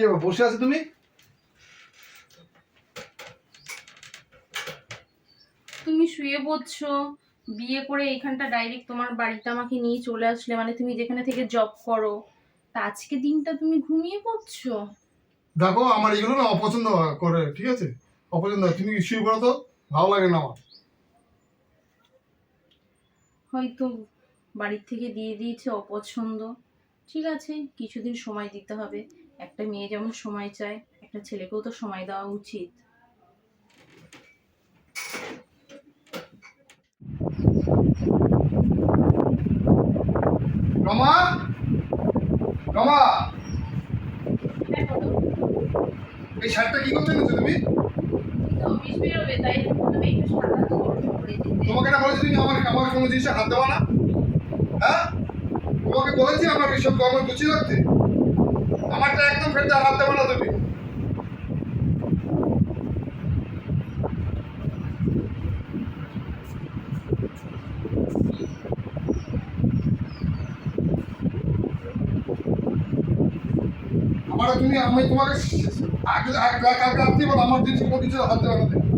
কি বসে আছো তুমি? তুমি শুয়ে পড়ছো বিয়ে করে এখানটা ডাইরেক্ট তোমার বাড়িতে আমাকে নিয়ে চলে আসলে মানে তুমি যেখানে থেকে জব করো তা আজকে দিনটা তুমি ঘুমিয়ে পড়ছো? দেখো আমার এগুলো না অপছন্দ করে ঠিক আছে? অপছন্দ। তুমি শুয়ে পড়ো তো? ভালো লাগে না আমার। হয়তো বাড়ির থেকে দিয়ে দিয়েছে অপছন্দ। ঠিক আছে কিছুদিন সময় দিতে হবে। একটা মেয়ে যেমন সময় চায় একটা ছেলেকেও তো সময় দেওয়া উচিত। রমা! রমা! এই শার্টটা কি করতে এনেছো তুমি? তুমি তো অফিস বেরোবে তাই তুমি একটু সাদা তো গরম করে দিতে। তোমাকে না বলেছি তুমি আমার আমার কোনো জিনিসে হাত দেওয়া না হ্যাঁ? তোমাকে বলেছি আমার এসব কর্ম গুছিয়ে রাখতে। আমারটা একদম ফেলতে হাত দেবো না তুমি। আমার তুমি, আমি তোমাকে কালকে রাত্রি আমার জিনিস কোনো কিছু হাত দেবো না তুমি।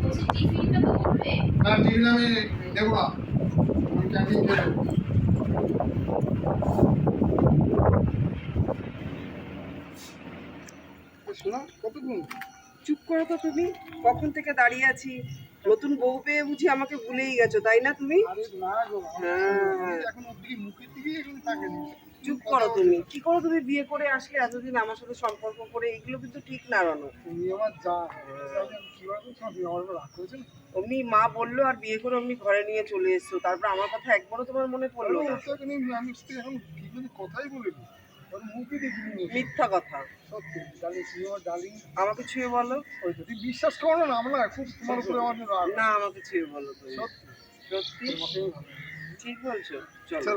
বলছি টিফিনটা তো করবে না টিফিন আমি দেবো না আমি ক্যান্টিন দেবো শোনা কতক্ষণ? চুপ করো তো তুমি। কখন থেকে দাঁড়িয়ে আছি? নতুন বউ পেয়ে বুঝি আমাকে ভুলেই গেছো তাই না তুমি? হ্যাঁ। এখন মুখের দিকে এখন তাকানি চুপ করো তুমি। কি করো তুমি? বিয়ে করে আসলে এতদিন আমার সাথে সম্পর্ক করে এগুলো কিন্তু ঠিক না রানো। তুমি আমার যা অমনি মা বলল আর বিয়ে করে অমনি ঘরে নিয়ে চলে এসছো। তারপর আমার কথা একবারও তোমার মনে পড়ল না। আমি এখন কথাই বলিনি। মিথ্যা কথা। সত্যি আমাকে ছুঁয়ে বলো। ওই তুমি বিশ্বাস করো না আমরা খুব তোমার উপরে আমার রাগ। না আমাকে ছুঁয়ে বলো তুমি। সত্যি সত্যি। ঠিক বলছো। চলো।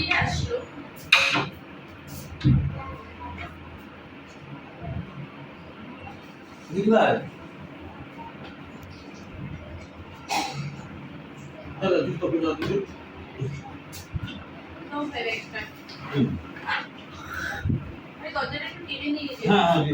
চলো আসলো দিদিভাই দাদা ফেলে একটা হুম। আরে দরজাটা একটু টেনে নিয়ে যেও। হ্যাঁ হ্যাঁ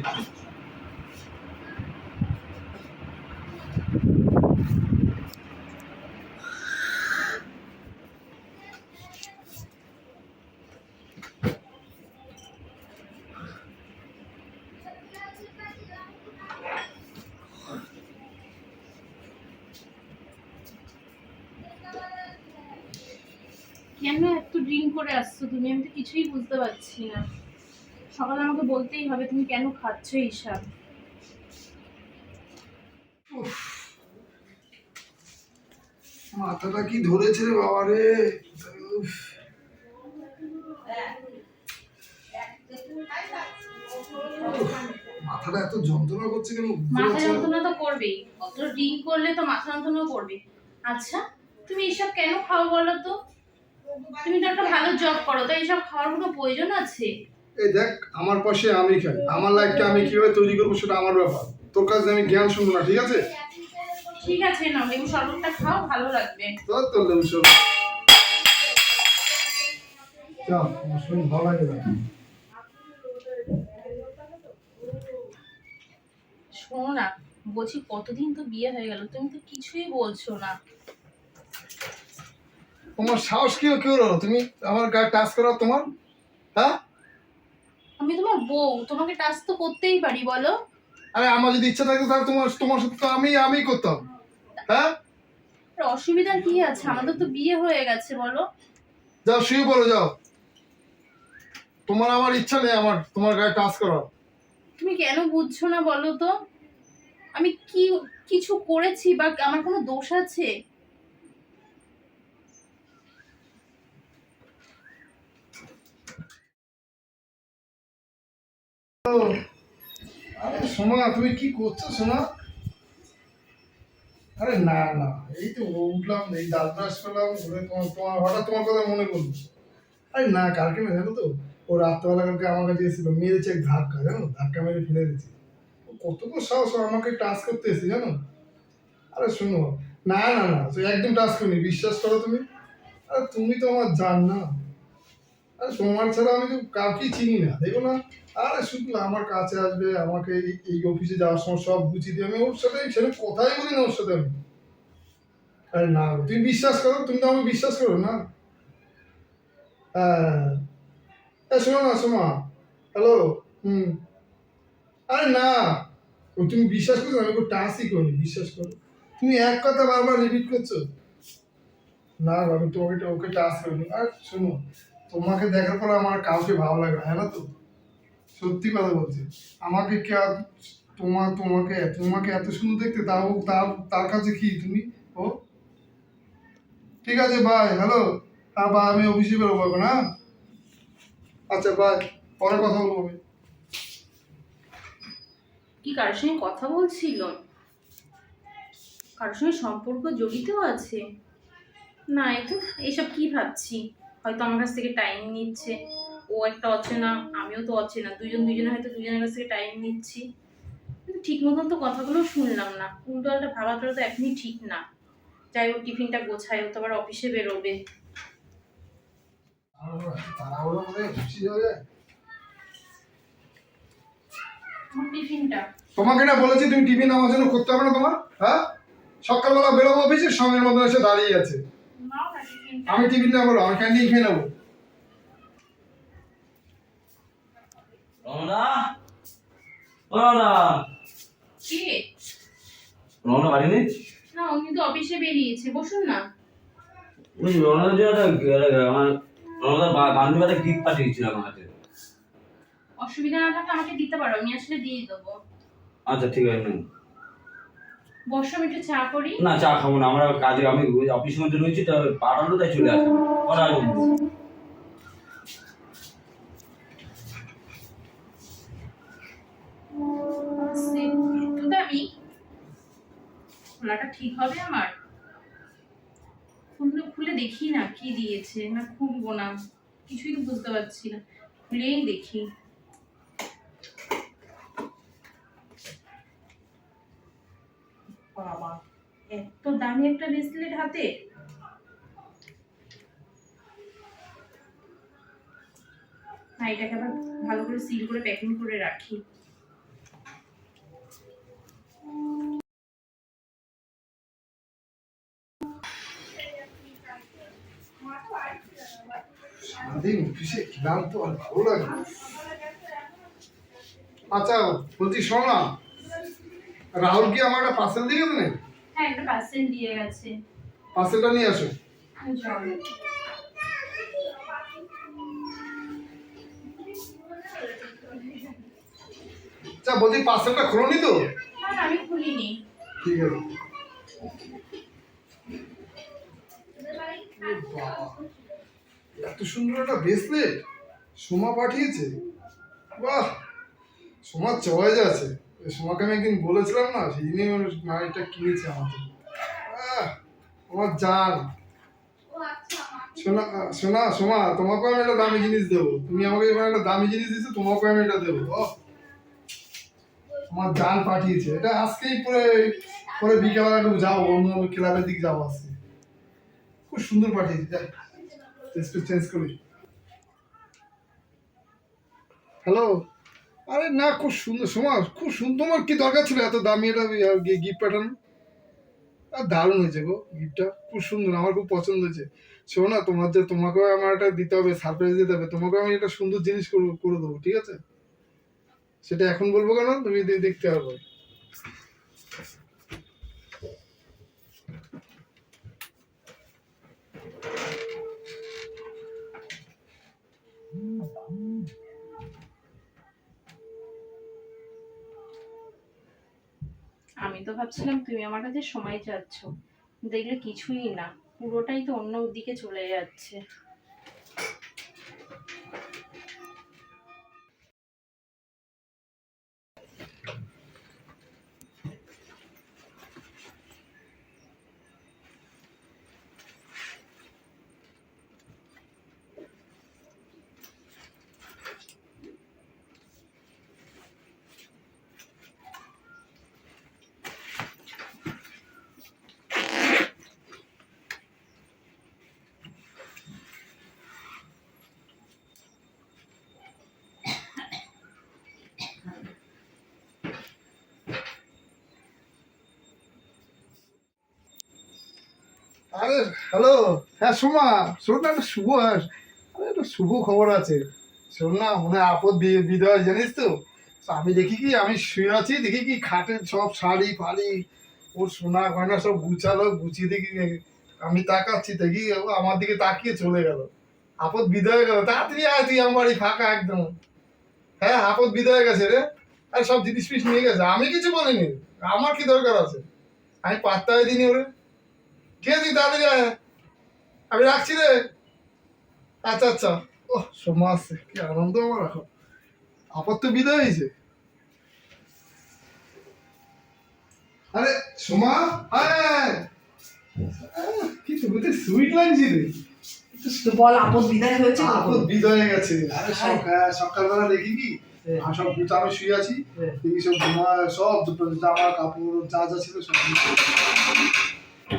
কেন এত ড্রিঙ্ক করে আসছো তুমি? আমি তো কিছুই বুঝতে পারছি না। সকালে আমাকে বলতেই হবে তুমি কেন খাচ্ছ এইসব মাথাটা কি ধরেছে রে বাবা রে? মাথাটা এত যন্ত্রণা করছে কেন? মাথা যন্ত্রণা তো করবেই। অত ড্রিঙ্ক করলে তো মাথা যন্ত্রণা করবে। আচ্ছা তুমি এইসব কেন খাও বলো তো? তুমি তো একটা ভালো জব করো তো এইসব খাওয়ার কোনো প্রয়োজন আছে? এই দেখ আমার পাশে আমি খাই আমার লাইফটা আমি কীভাবে তৈরি করব সেটা আমার ব্যাপার। তোর কাছে আমি জ্ঞান শুনব না ঠিক আছে? ঠিক আছে না লেবু শরবতটা খাও ভালো লাগবে। তোর তোর লেবু শোন চল আমার শুনে ভালো লাগে না। শোনো না বলছি কতদিন তো বিয়ে হয়ে গেল তুমি তো কিছুই বলছো না। তোমার সাহস কি কি হলো? তুমি আমার গায়ে টাচ করো তোমার? হ্যাঁ? আমি তোমার বউ তোমাকে টাচ তো করতেই পারি বলো। আরে আমার যদি ইচ্ছা থাকতো তাহলে তোমার তোমার সাথে তো আমি আমি করতাম। হ্যাঁ? আর অসুবিধা কি আছে? আমাদের তো বিয়ে হয়ে গেছে বলো। যাও শুয়ে পড়ো যাও। তোমার আমার ইচ্ছা নেই আমার তোমার গায়ে টাচ করার। তুমি কেন বুঝছ না বলো তো? আমি কি কিছু করেছি বা আমার কোনো দোষ আছে আরে সোনা, তুমি কি করছ সোনা? আরে না না, এই তো উঠলাম, এই দাঁত ব্রাশ করলাম ঘুরে তোমার তোমার, হঠাৎ তোমার কথা মনে পড়ল। আরে না, কালকে না, জানো তো, ও রাত্রেবেলা কালকে আমার কাছে এসেছিল, মেরেছে এক ধাক্কা, জানো, ধাক্কা মেরে ফেলে দিয়েছে। ও কত বড় সাহস আমাকে টাচ করতে এসে জানো। আরে শোনো, না না না তো একদম টাচ করিনি, বিশ্বাস করো তুমি। আরে তুমি তো আমার জান না। আরে তোমার ছাড়া আমি তো কাউকেই চিনি না, দেখো না। আরে শুধু আমার কাছে আসবে, আমাকে এই- অফিসে যাওয়ার সময় সব বুঝিয়ে দিয়ে আমি ওর সাথে সেটা কথাই বলি না ওর সাথে আমি। আরে না, তুমি বিশ্বাস করো, তুমি তো আমাকে বিশ্বাস করো না। হ্যাঁ। শোনো না শোমা হ্যালো হুম। আরে না, ও তুমি বিশ্বাস করছ আমি কোনো টাচই করিনি, বিশ্বাস করো। তুমি এক কথা বারবার রিপিট করছ? না আমি তোমাকে, ওকে টাচ করিনি। আর শোনো, তোমাকে দেখার পর আমার কাউকে ভালো লাগে না তো? সত্যি কথা বলছি। আমাকে কে তোমার তোমাকে তোমাকে এত সুন্দর দেখতে তাও তার তার কাছে কি তুমি? ও? ঠিক আছে বাই হ্যালো হ্যাঁ বা আমি অফিসে বেরোবো এখন হ্যাঁ? আচ্ছা বাই পরে কথা বলব আমি। কি কারোর সঙ্গে কথা বলছিল? কারোর সঙ্গে সম্পর্ক জড়িত আছে? না এই তো এইসব কি ভাবছি? হয়তো আমার কাছ থেকে টাইম নিচ্ছে। ও একটা অচেনা আমিও তো অচেনা দুজন দুজনে হয়তো দুজনের কাছ থেকে টাইম নিচ্ছি। কিন্তু ঠিক মতন তো কথাগুলো শুনলাম না। উল্টো পাল্টা ভাবাটা তো এখনই ঠিক না। যাই হোক টিফিনটা গোছাই ও তো আবার অফিসে বেরোবে। টিফিনটা? তোমাকে না বলেছি তুমি টিফিন আমার জন্য করতে হবে না তোমার হ্যাঁ? সকালবেলা বেরোবো অফিসে সঙ্গের মতো এসে দাঁড়িয়ে আছে। টিফিনটা। আমি টিফিন নেব আমি ক্যান্টিন খেয়ে নেব। রমনা ও রমনা কে? রমনা বাড়ি নেই না উনি তো অফিসে বেরিয়েছে বসুন না। ওই আমার বান্ধবী একটা গিফট পাঠিয়েছিল আমার হাতে। অসুবিধা না থাকলে আমাকে দিতে পারো আমি আসলে দিয়ে দেবো। আচ্ছা ঠিক আছে নিন। বসো আমি একটু চা করি। না চা খাব না আমরা কাজে আমি অফিসের মধ্যে রয়েছি তা পাঠালো তাই চলে আসব। ওরা আসব। খোলাটা ঠিক হবে আমার? খুললে খুলে দেখি না কি দিয়েছে, না খুলবো না, কিছুই তো বুঝতে পারছি না। খুলেই দেখি। বাবা, এত দামি একটা ব্রেসলেট হাতে। এটাকে আবার ভালো করে সিল করে প্যাকিং করে রাখি। সারাদিন অফিসে ক্লান্ত আর ভালো লাগে আচ্ছা বলছি শোনো না। রাহুল কি আমার একটা পার্সেল দিয়ে গেছে হ্যাঁ একটা পার্সেন্ট দিয়ে গেছে। পার্সেলটা নিয়ে আসো। আচ্ছা বলছি পার্সেলটা খোলনি তো? আমি খুলিনি। ঠিক আছে। এত সুন্দর একটা ব্রেসলেট সোমা পাঠিয়েছে। বাহ! সোমার চয়েস আছে সোমাকে আমি একদিন বলেছিলাম না সেই ওর মা কিনেছে আমাকে। আমার জান। শোনা শোনা সোমা তোমাকেও আমি একটা দামি জিনিস দেবো। তুমি আমাকে এবার একটা দামি জিনিস দিচ্ছ তোমাকেও আমি এটা দেবো। আমার জান পাঠিয়েছে। এটা আজকেই পরে পরে বিকেলবেলা একটু যাও অন্য অন্য ক্লাবের দিকে যাব আজকে। খুব সুন্দর পাঠিয়েছে যাই একটু চেঞ্জ করি। হ্যালো আরে না, খুব সুন্দর সময় খুব সুন্দর, তোমার কি দরকার ছিল এত দামি এটা গিফট পাঠানো আর দারুণ হয়েছে গো গিফটটা খুব সুন্দর, আমার খুব পছন্দ হয়েছে। শোনো না, তোমার যে, তোমাকেও আমার একটা দিতে হবে সারপ্রাইজ দিতে হবে, তোমাকেও আমি একটা সুন্দর জিনিস করে দেবো, ঠিক আছে? সেটা এখন বলব কেন? তুমি দেখতে পারবে আমি তো ভাবছিলাম তুমি আমার কাছে সময় চাচ্ছ। দেখলে কিছুই না। পুরোটাই তো অন্য দিকে চলে যাচ্ছে। আরে হ্যালো হ্যাঁ সোমা শোন না একটা শুভ আরে, একটা শুভ খবর আছে। শোন না মনে আপদ বি- বিধবা জানিস তো? আমি দেখি কি, আমি শুয়ে আছি, দেখি কি খাটের সব শাড়ি ফাড়ি, ওর সোনা গয়না সব গুছালো, গুছিয়ে দেখি, আমি তাকাচ্ছি, দেখি আমার দিকে তাকিয়ে চলে গেল। আপদ বিদায় গেল। তাড়াতাড়ি আয় তুই, আমার বাড়ি ফাঁকা একদম। হ্যাঁ আপদ বিদায় গেছে রে। আর, সব জিনিস ফিস নিয়ে গেছে। আমি কিছু বলিনি। আমার কি দরকার আছে? আমি পাত্তাই দিইনি ওরে। ঠিক আছে তাড়াতাড়ি আয়? আমি রাখছি রে। আচ্ছা আচ্ছা। ও সোমা আসছে কি আনন্দ আমার এখন। আপদ তো বিদায় হয়েছে। আরে সোমা আয় কি তুমি তো সুইট লাগছে রে। বল আপদ বিদায় হয়েছে আপদ বিদায় হয়ে গেছে। আরে সকাল সকালবেলা দেখি কি? আমি সব গুছানো শুয়ে আছি। দেখি সব জামা সব দুটো জামা কাপড় যা যা ছিল সব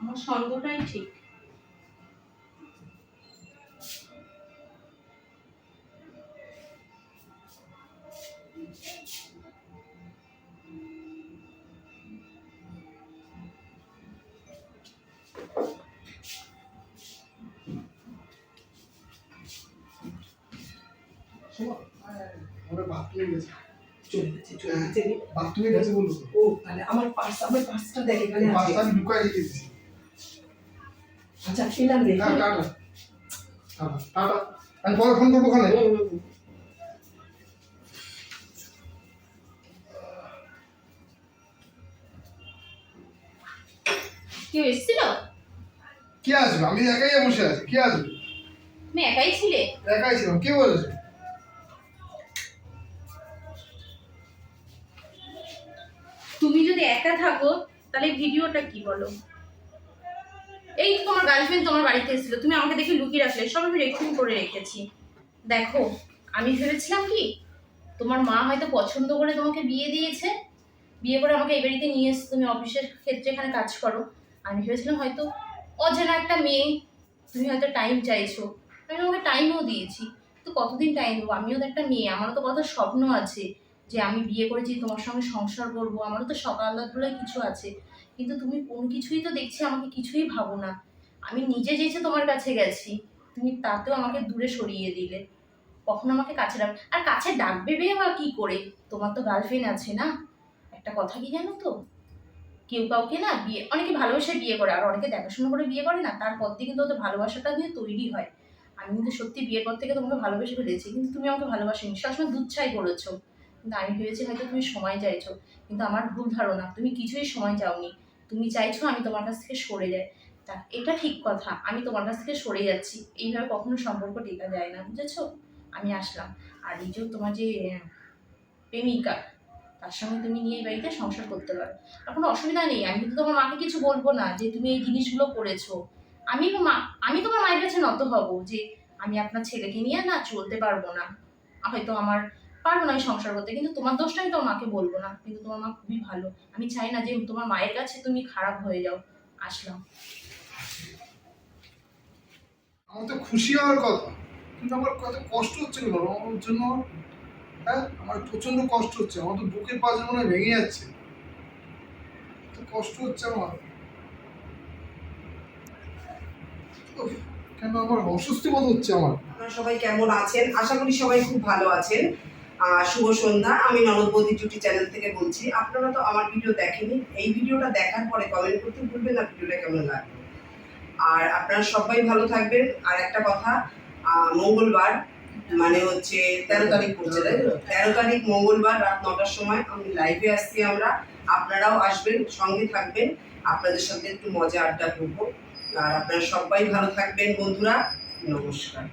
আমার সঙ্গটাই ঠিক। বাথরুমে গেছে। বলল ও তাহলে আমার পার্স আমার পার্সটা দেখ এখানে আছে। পাঁচটা আমি লুকাই রেখে দিচ্ছি আচ্ছা পেলাম রে হ্যাঁ টাটা টাটা টাটা আমি পরে ফোন করব ওখানে। কেউ এসেছিল? কে আসবে? আমি একাই বসে আছি। কে আসবে? তুমি একাই ছিলে? একাই ছিলাম। কে বলেছে? তুমি যদি একা থাকো তাহলে ভিডিওটা কি বলো? এই তো তোমার গার্লফ্রেন্ড তোমার বাড়িতে এসেছিল, তুমি আমাকে দেখে লুকিয়ে রাখলে সব আমি রেকর্ডিং করে রেখেছি। দেখো, আমি ভেবেছিলাম কি, তোমার মা হয়তো পছন্দ করে তোমাকে বিয়ে দিয়েছে, বিয়ে করে আমাকে এই বাড়িতে নিয়ে এসে তুমি অফিসের ক্ষেত্রে এখানে কাজ করো। আমি ভেবেছিলাম হয়তো অজানা একটা মেয়ে, তুমি হয়তো টাইম চাইছো। আমি তোমাকে টাইমও দিয়েছি, তো কতদিন টাইম দেবো? আমিও তো একটা মেয়ে, আমারও তো কত স্বপ্ন আছে। যে আমি বিয়ে করেছি, তোমার সঙ্গে সংসার করব, আমারও তো সকাল বলে কিছু আছে। কিন্তু তুমি কোন কিছুই তো দেখছি আমাকে কিছুই ভাবো না। আমি নিজে যেছে তোমার কাছে গেছি, তুমি তাতেও আমাকে দূরে সরিয়ে দিলে। কখনো আমাকে কাছে ডাক আর কাছে ডাকবে বে বা কি করে? তোমার তো গার্লফ্রেন্ড আছে না? একটা কথা কি জানো তো? কেউ কাউকে না বিয়ে অনেকে ভালোবাসে বিয়ে করে, আর অনেকে দেখাশোনা করে বিয়ে করে না, তারপর দিয়ে কিন্তু ওদের ভালোবাসাটা দিয়ে তৈরি হয়। আমি কিন্তু সত্যি বিয়ের পর থেকে তোমাকে ভালোবেসে ফেলেছি, কিন্তু তুমি আমাকে ভালোবাসিনি। সবসময় দুধ ছাই করেছ। কিন্তু আমি ভেবেছি হয়তো তুমি সময় চাইছো, কিন্তু আমার ভুল ধারণা, তুমি কিছুই সময় চাওনি। তুমি চাইছো আমি তোমার কাছ থেকে সরে যাই। তা এটা ঠিক কথা, আমি তোমার কাছ থেকে সরে যাচ্ছি। এইভাবে কখনো সম্পর্ক টেকা যায় না, বুঝেছ? আমি আসলাম। আর এই যে তোমার যে, প্রেমিকা, তার সঙ্গে তুমি নিয়ে এই বাড়িতে সংসার করতে পারো। আর কোনো অসুবিধা নেই, আমি কিন্তু তোমার মাকে কিছু বলব না যে তুমি এই জিনিসগুলো করেছ। আমি মা, আমি তোমার মায়ের কাছে নত হব যে আমি আপনার ছেলেকে নিয়ে না চলতে পারব না। হয়তো আমার পারব না আমি সংসার করতে কিন্তু তোমার দোষটা আমি তোমার মাকে বলব না কিন্তু তোমার মা খুবই ভালো। আমি চাই না যে তোমার মায়ের কাছে তুমি খারাপ হয়ে যাও। আসলাম। আমার তো খুশি হওয়ার কথা কিন্তু আমার কত কষ্ট হচ্ছে আমার জন্য হ্যাঁ আমার প্রচণ্ড কষ্ট হচ্ছে আমার তো বুকের পাশে মনে হয় ভেঙে যাচ্ছে। এত কষ্ট হচ্ছে আমার। কেন আমার অস্বস্তি বোধ হচ্ছে আমার? আপনারা সবাই কেমন আছেন? আশা করি সবাই খুব ভালো আছেন। শুভ সন্ধ্যা। আমি ননদবতী জুটি চ্যানেল থেকে বলছি, আপনারা তো আমার ভিডিও দেখেনি। এই ভিডিওটা দেখার পরে কমেন্ট করতে ভুলবেন না, ভিডিওটা কেমন লাগবে আর আপনারা সবাই ভালো থাকবেন। আর একটা কথা মঙ্গলবার মানে হচ্ছে তেরো তারিখ পড়ছে, তাই তো? তেরো তারিখ মঙ্গলবার রাত নটার সময় আমি লাইভে আসছি আমরা। আপনারাও আসবেন, সঙ্গে থাকবেন। আপনাদের সাথে একটু মজা আড্ডা করব। আর আপনারা সবাই ভালো থাকবেন, বন্ধুরা। নমস্কার।